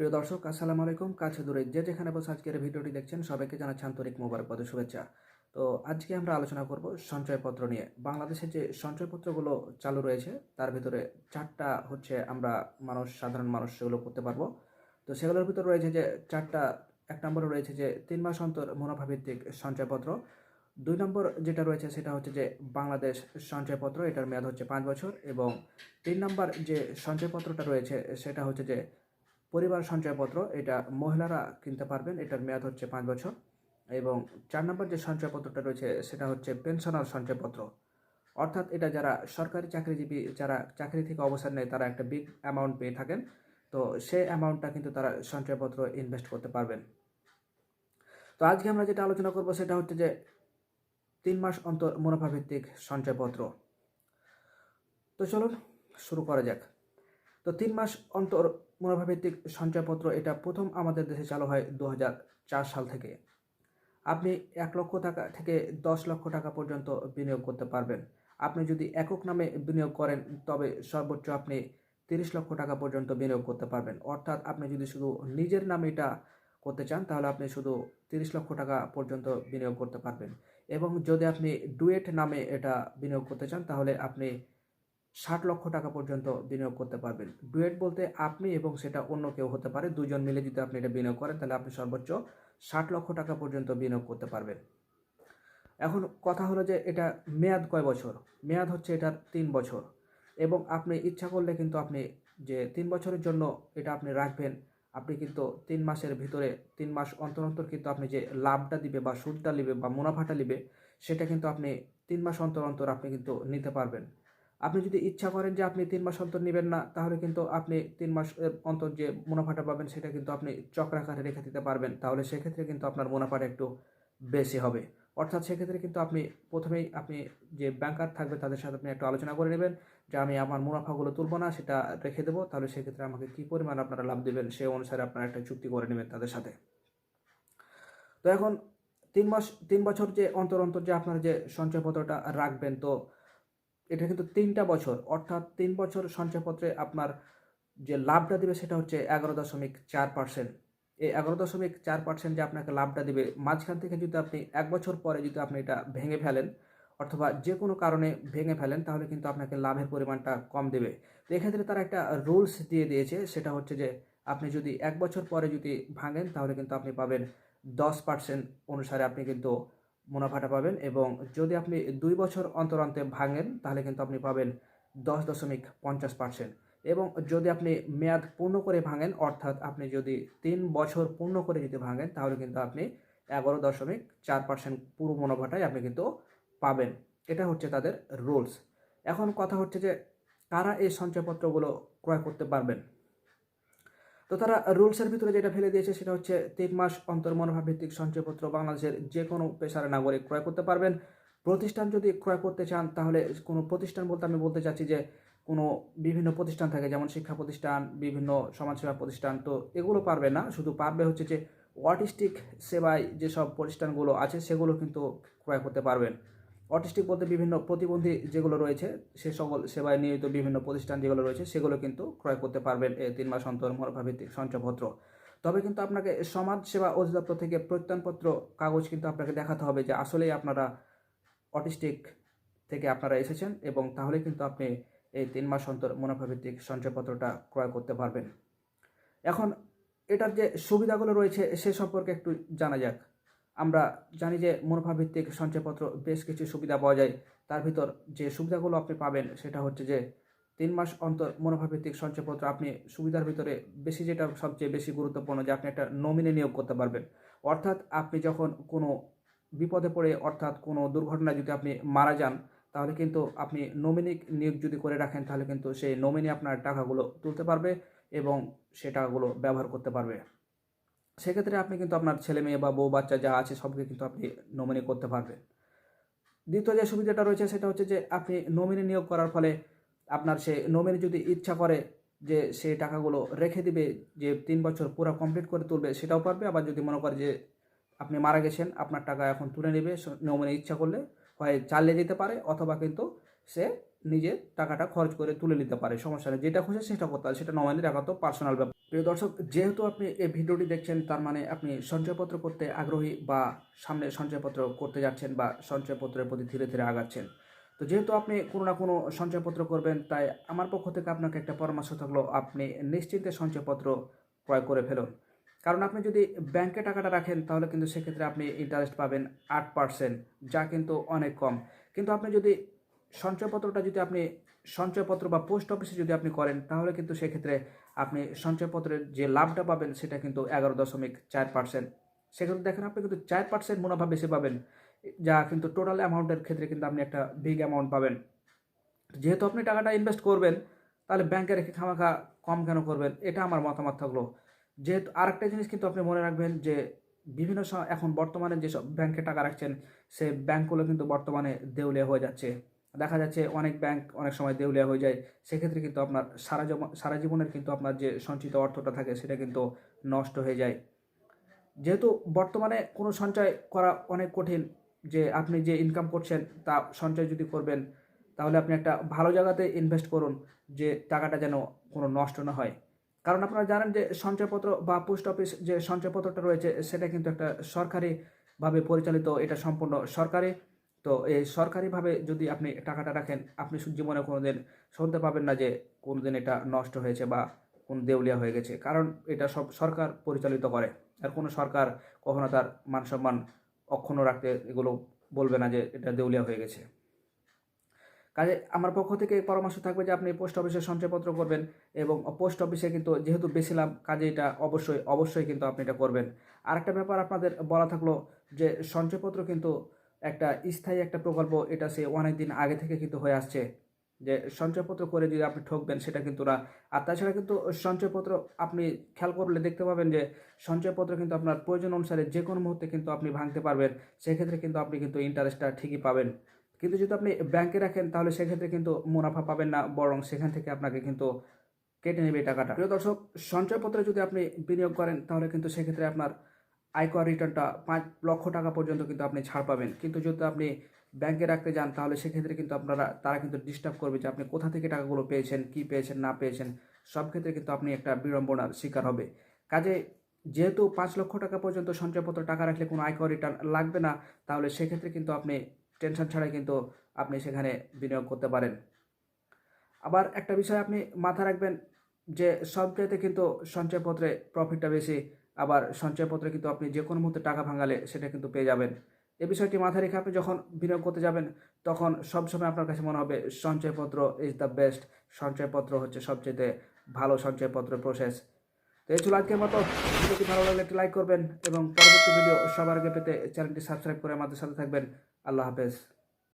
প্রিয় দর্শক, আসসালামু আলাইকুম। কাছে দূরে যে যেখানে বসে আজকের ভিডিওটি দেখছেন, সবাইকে জানাচ্ছি আন্তরিক মোবারকবাদ শুভেচ্ছা। তো আজকে আমরা আলোচনা করব সঞ্চয়পত্র নিয়ে। বাংলাদেশে যে সঞ্চয়পত্রগুলো চালু রয়েছে, তার ভিতরে চারটা হচ্ছে আমরা মানুষ, সাধারণ মানুষ সেগুলো করতে পারব। তো সেগুলোর ভিতরে রয়েছে যে চারটা, এক নম্বরে রয়েছে যে তিন মাস অন্তর মুনাফাভিত্তিক সঞ্চয়পত্র। দুই নম্বর যেটা রয়েছে সেটা হচ্ছে যে বাংলাদেশ সঞ্চয়পত্র, এটার মেয়াদ হচ্ছে পাঁচ বছর এবং তিন নম্বর যে সঞ্চয়পত্রটা রয়েছে, সেটা হচ্ছে যে পরিবার সঞ্চয়পত্র, এটা মহিলারা কিনতে পারবেন, এটার মেয়াদ হচ্ছে পাঁচ বছর। এবং চার নম্বর যে সঞ্চয়পত্রটা রয়েছে, সেটা হচ্ছে পেনশনার সঞ্চয়পত্র। অর্থাৎ এটা যারা সরকারি চাকরিজীবী, যারা চাকরি থেকে অবসর নেয়, তারা একটা বিগ অ্যামাউন্ট পেয়ে থাকেন। তো সেই অ্যামাউন্টটা কিন্তু তারা সঞ্চয়পত্র ইনভেস্ট করতে পারবেন। তো আজকে আমরা যেটা আলোচনা করব, সেটা হচ্ছে যে তিন মাস অন্তর মুনাফাভিত্তিক সঞ্চয়পত্র। তো চলুন, শুরু করা যাক। তো তিন মাস অন্তর মুনাফাভিত্তিক সঞ্চয়পত্র এটা প্রথম আমাদের দেশে চালু হয় দু হাজার চার সাল থেকে। আপনি এক লক্ষ টাকা থেকে দশ লক্ষ টাকা পর্যন্ত বিনিয়োগ করতে পারবেন। আপনি যদি একক নামে বিনিয়োগ করেন, তবে সর্বোচ্চ আপনি তিরিশ লক্ষ টাকা পর্যন্ত বিনিয়োগ করতে পারবেন। অর্থাৎ আপনি যদি শুধু নিজের নামে এটা করতে চান, তাহলে আপনি শুধু তিরিশ লক্ষ টাকা পর্যন্ত বিনিয়োগ করতে পারবেন। এবং যদি আপনি ডুয়েট নামে এটা বিনিয়োগ করতে চান, তাহলে আপনি ষাট লক্ষ টাকা পর্যন্ত বিনিয়োগ করতে পারবেন। ডুয়েট বলতে আপনি এবং সেটা অন্য কেউ হতে পারে, দুজন মিলে যদি আপনি এটা বিনিয়োগ করেন, তাহলে আপনি সর্বোচ্চ ষাট লক্ষ টাকা পর্যন্ত বিনিয়োগ করতে পারবেন। এখন কথা হলো যে এটা মেয়াদ কয় বছর? মেয়াদ হচ্ছে এটার তিন বছর। এবং আপনি ইচ্ছা করলে কিন্তু আপনি যে তিন বছরের জন্য এটা আপনি রাখবেন, আপনি কিন্তু তিন মাসের ভিতরে, তিন মাস অন্তর অন্তর কিন্তু আপনি যে লাভটা দিবে বা সুদটা নিবে বা মুনাফাটা নিবে, সেটা কিন্তু আপনি তিন মাস অন্তর অন্তর আপনি কিন্তু নিতে পারবেন। আপনি যদি ইচ্ছা করেন যে আপনি তিন মাস অন্তর নেবেন না, তাহলে কিন্তু আপনি তিন মাস অন্তর যে মুনাফাটা পাবেন সেটা কিন্তু আপনি চক্রাকারে রেখে দিতে পারবেন। তাহলে সেক্ষেত্রে কিন্তু আপনার মুনাফাটা একটু বেশি হবে। অর্থাৎ সেক্ষেত্রে কিন্তু আপনি প্রথমেই আপনি যে ব্যাংকার থাকবে তাদের সাথে আপনি একটু আলোচনা করে নেবেন যে আমি আমার মুনাফাগুলো তুলব না, সেটা রেখে দেবো। তাহলে সেক্ষেত্রে আমাকে কী পরিমাণ আপনারা লাভ দেবেন সেই অনুসারে আপনারা একটা চুক্তি করে নেবেন তাদের সাথে। তো এখন তিন মাস, তিন বছর যে অন্তর অন্তর যে আপনারা যে সঞ্চয়পত্রটা রাখবেন, তো এটা কিন্তু তিনটা বছর। অর্থাৎ তিন বছর সঞ্চয়পত্রে আপনার যে লাভটা দেবে সেটা হচ্ছে এগারো দশমিক চার পার্সেন্ট এই এগারো দশমিক চার পার্সেন্ট যে আপনাকে লাভটা দেবে, মাঝখান থেকে যদি আপনি এক বছর পরে যদি আপনি এটা ভেঙে ফেলেন অথবা যে কোনো কারণে ভেঙে ফেলেন, তাহলে কিন্তু আপনাকে লাভের পরিমাণটা কম দেবে। তো এক্ষেত্রে তারা একটা রুলস দিয়ে দিয়েছে, সেটা হচ্ছে যে আপনি যদি এক বছর পরে যদি ভাঙেন, তাহলে কিন্তু আপনি পাবেন দশ পার্সেন্ট অনুসারে আপনি কিন্তু মুনাফাটা পাবেন এবং যদি আপনি দুই বছর অন্তর অন্তে ভাঙেন, তাহলে কিন্তু আপনি পাবেন দশ দশমিক পঞ্চাশ পার্সেন্ট। এবং যদি আপনি মেয়াদ পূর্ণ করে ভাঙেন, অর্থাৎ আপনি যদি তিন বছর পূর্ণ করে যদি ভাঙেন, তাহলে কিন্তু আপনি এগারো দশমিক চার পার্সেন্ট পুরো মুনাফাটাই আপনি কিন্তু পাবেন। এটা হচ্ছে তাদের রুলস। এখন কথা হচ্ছে যে, কারা এই সঞ্চয়পত্রগুলো ক্রয় করতে পারবেন? তো তারা রুলসের ভিতরে যেটা ফেলে দিয়েছে সেটা হচ্ছে তিন মাস অন্তর মনোভাব ভিত্তিক সঞ্চয়পত্র বাংলাদেশের যে কোনো পেশার নাগরিক ক্রয় করতে পারবেন। প্রতিষ্ঠান যদি ক্রয় করতে চান, তাহলে কোনো প্রতিষ্ঠান বলতে আমি বলতে চাচ্ছি যে কোনো বিভিন্ন প্রতিষ্ঠান থাকে, যেমন শিক্ষা প্রতিষ্ঠান, বিভিন্ন সমাজসেবা প্রতিষ্ঠান, তো এগুলো পারবে না। শুধু পারবে হচ্ছে যে অটিস্টিক সেবায় যেসব প্রতিষ্ঠানগুলো আছে, সেগুলো কিন্তু ক্রয় করতে পারবেন। অটিস্টিক বলতে বিভিন্ন প্রতিবন্ধী যেগুলো রয়েছে, সে সকল সেবায় নিয়োজিত বিভিন্ন প্রতিষ্ঠান যেগুলো রয়েছে, সেগুলো কিন্তু ক্রয় করতে পারবেন এই তিন মাস অন্তর মনোভাভিত্তিক সঞ্চয়পত্র তবে কিন্তু আপনাকে সমাজ সেবা অধিদপ্তর থেকে প্রত্যয়নপত্র, কাগজ কিন্তু আপনাকে দেখাতে হবে যে আসলেই আপনারা অটিস্টিক থেকে আপনারা এসেছেন এবং তাহলে কিন্তু আপনি এই তিন মাস অন্তর মুনাফাভিত্তিক সঞ্চয়পত্রটা ক্রয় করতে পারবেন। এখন এটার যে সুবিধাগুলো রয়েছে সে সম্পর্কে একটু জানা যাক। আমরা জানি যে মুনাফাভিত্তিক সঞ্চয়পত্র বেশ কিছু সুবিধা পাওয়া যায়। তার ভিতর যে সুবিধাগুলো আপনি পাবেন সেটা হচ্ছে যে তিন মাস অন্তর মুনাফাভিত্তিক সঞ্চয়পত্র আপনি সুবিধার ভিতরে বেশি যেটা সবচেয়ে বেশি গুরুত্বপূর্ণ যে আপনি একটা নমিনি নিয়োগ করতে পারবেন। অর্থাৎ আপনি যখন কোনো বিপদে পড়ে অর্থাৎ কোনো দুর্ঘটনায় যদি আপনি মারা যান, তাহলে কিন্তু আপনি নমিনি নিয়োগ যদি করে রাখেন, তাহলে কিন্তু সেই নমিনি আপনার টাকাগুলো তুলতে পারবে এবং সে টাকাগুলো ব্যবহার করতে পারবে। সেক্ষেত্রে আপনি কিন্তু আপনার ছেলে মেয়ে বা বউ বাচ্চা যা আছে সবকে কিন্তু আপনি নমিনি করতে পারবেন। দ্বিতীয় যে সুবিধাটা রয়েছে সেটা হচ্ছে যে আপনি নমিনি নিয়োগ করার ফলে আপনার সে নমিনি যদি ইচ্ছা করে যে সেই টাকাগুলো রেখে দিবে, যে তিন বছর পুরো কমপ্লিট করে তুলবে সেটাও পারবে। আবার যদি মনে করে যে আপনি মারা গেছেন, আপনার টাকা এখন তুলে নেবে নমিনি ইচ্ছা করলে হয় চালিয়ে যেতে পারে অথবা কিন্তু সে নিজে টাকাটা খরচ করে তুলে নিতে পারে। সমস্যা নেই, যেটা খুশি সেটা করতে পারে। সেটা নমিনির একান্ত পার্সোনাল ব্যাপার। প্রিয় দর্শক, যেহেতু আপনি এই ভিডিওটি দেখছেন, তার মানে আপনি সঞ্চয়পত্র করতে আগ্রহী বা সামনে সঞ্চয়পত্র করতে যাচ্ছেন বা সঞ্চয়পত্রের প্রতি ধীরে ধীরে আগাচ্ছেন। তো যেহেতু আপনি কোনো না কোনো সঞ্চয়পত্র করবেন, তাই আমার পক্ষ থেকে আপনাকে একটা পরামর্শ থাকল, আপনি নিশ্চিন্তে সঞ্চয়পত্র ক্রয় করে ফেলুন। কারণ আপনি যদি ব্যাংকে টাকাটা রাখেন, তাহলে কিন্তু সেক্ষেত্রে আপনি ইন্টারেস্ট পাবেন আট পার্সেন্ট যা কিন্তু অনেক কম। কিন্তু আপনি যদি সঞ্চয়পত্রটা যদি আপনি সঞ্চয়পত্র বা পোস্ট অফিসে যদি আপনি করেন, তাহলে কিন্তু সেক্ষেত্রে আপনি সঞ্চয়পত্রের যে লাভটা পাবেন সেটা কিন্তু এগারো দশমিক চার পার্সেন্ট সেক্ষেত্রে দেখেন, আপনি কিন্তু চার পার্সেন্ট মুনাফা বেশি পাবেন, যা কিন্তু টোটাল অ্যামাউন্টের ক্ষেত্রে কিন্তু আপনি একটা বিগ অ্যামাউন্ট পাবেন। যেহেতু আপনি টাকাটা ইনভেস্ট করবেন, তাহলে ব্যাংকে রেখে খামাখা কম কেন করবেন? এটা আমার মতামত থাকল। যেহেতু আরেকটা জিনিস কিন্তু আপনি মনে রাখবেন যে, বিভিন্ন এখন বর্তমানে যেসব ব্যাংকে টাকা রাখছেন, সে ব্যাংকগুলো কিন্তু বর্তমানে দেউলিয়া হয়ে যাচ্ছে। দেখা যাচ্ছে অনেক ব্যাংক অনেক সময় দেউলিয়া হয়ে যায়। সেক্ষেত্রে কিন্তু আপনার সারা সারা জীবনের কিন্তু আপনার যে সঞ্চিত অর্থটা থাকে সেটা কিন্তু নষ্ট হয়ে যায়। যেহেতু বর্তমানে কোনো সঞ্চয় করা অনেক কঠিন, যে আপনি যে ইনকাম করছেন তা সঞ্চয় যদি করবেন, তাহলে আপনি একটা ভালো জায়গাতে ইনভেস্ট করুন, যে টাকাটা যেন কোনো নষ্ট না হয়। কারণ আপনারা জানেন যে সঞ্চয়পত্র বা পোস্ট অফিস যে সঞ্চয়পত্রটা রয়েছে, সেটা কিন্তু একটা সরকারিভাবে পরিচালিত, এটা সম্পূর্ণ সরকারি। তো এই সরকারিভাবে যদি আপনি টাকাটা রাখেন, আপনি জীবনে কোনো দিন শুনতে পাবেন না যে কোনো দিন এটা নষ্ট হয়েছে বা কোন দেউলিয়া হয়ে গেছে। কারণ এটা সব সরকার পরিচালিত করে। আর কোনো সরকার কখনো তার মান সম্মান অক্ষুণ্ণ রাখতে এগুলো বলবে না যে এটা দেউলিয়া হয়ে গেছে। কাজে আমার পক্ষ থেকে পরামর্শ থাকবে যে আপনি পোস্ট অফিসে সঞ্চয়পত্র করবেন এবং পোস্ট অফিসে কিন্তু যেহেতু বেশি লাভ, কাজে এটা অবশ্যই অবশ্যই কিন্তু আপনি এটা করবেন। আরেকটা ব্যাপার আপনাদের বলা থাকল যে সঞ্চয়পত্র কিন্তু একটা স্থায়ী একটা প্রকল্প, এটা সে অনেক দিন আগে থেকে কিন্তু হয়ে আসছে। যে সঞ্চয়পত্র করে যদি আপনি ঠকবেন, সেটা কিন্তু না আর তাছাড়া কিন্তু সঞ্চয়পত্র আপনি খেয়াল করলে দেখতে পাবেন যে, সঞ্চয়পত্র কিন্তু আপনার প্রয়োজন অনুসারে যে কোনো মুহূর্তে কিন্তু আপনি ভাঙতে পারবেন। সেক্ষেত্রে কিন্তু আপনি কিন্তু ইন্টারেস্টটা ঠিকই পাবেন। কিন্তু যদি আপনি ব্যাংকে রাখেন, তাহলে সেক্ষেত্রে কিন্তু মুনাফা পাবেন না, বরং সেখান থেকে আপনাকে কিন্তু কেটে নেবে টাকাটা। প্রিয় দর্শক, সঞ্চয়পত্রে যদি আপনি বিনিয়োগ করেন, তাহলে কিন্তু সেক্ষেত্রে আপনার আয়কর রিটার্নটা পাঁচ লক্ষ টাকা পর্যন্ত কিন্তু আপনি ছাড় পাবেন। কিন্তু যদি আপনি ব্যাংকে রাখতে যান, তাহলে সেক্ষেত্রে কিন্তু আপনারা, তারা কিন্তু ডিস্টার্ব করবে যে আপনি কোথা থেকে টাকাগুলো পেয়েছেন, কি পেয়েছেন, না পেয়েছেন, সব ক্ষেত্রে কিন্তু আপনি একটা বিড়ম্বনার শিকার হবে। কাজে যেহেতু পাঁচ লক্ষ টাকা পর্যন্ত সঞ্চয়পত্র টাকা রাখলে কোনো আয়কর রিটার্ন লাগবে না, তাহলে সেক্ষেত্রে কিন্তু আপনি টেনশন ছাড়াই কিন্তু আপনি সেখানে বিনিয়োগ করতে পারেন। আবার একটা বিষয় আপনি মাথা রাখবেন যে সব কিন্তু সঞ্চয়পত্রে প্রফিটটা বেশি আবার সঞ্চয়পত্রে কিন্তু আপনি যে কোনো মুহূর্তে টাকা ভাঙালে সেটা কিন্তু পেয়ে যাবেন। এই বিষয়টি মাথায় রেখে আপনি যখন বিনিয়োগ করতে যাবেন, তখন সবসময় আপনার কাছে মনে হবে, সঞ্চয়পত্র ইজ দ্য বেস্ট সঞ্চয়পত্র হচ্ছে সবচেয়ে ভালো সঞ্চয়পত্র প্রসেস তো এই ছিল আজকের মতো। ভিডিওটি ভালো লাগলে একটি লাইক করবেন এবং পরবর্তী ভিডিও সবার আগে পেতে চ্যানেলটি সাবস্ক্রাইব করে আমাদের সাথে থাকবেন। আল্লাহ হাফেজ।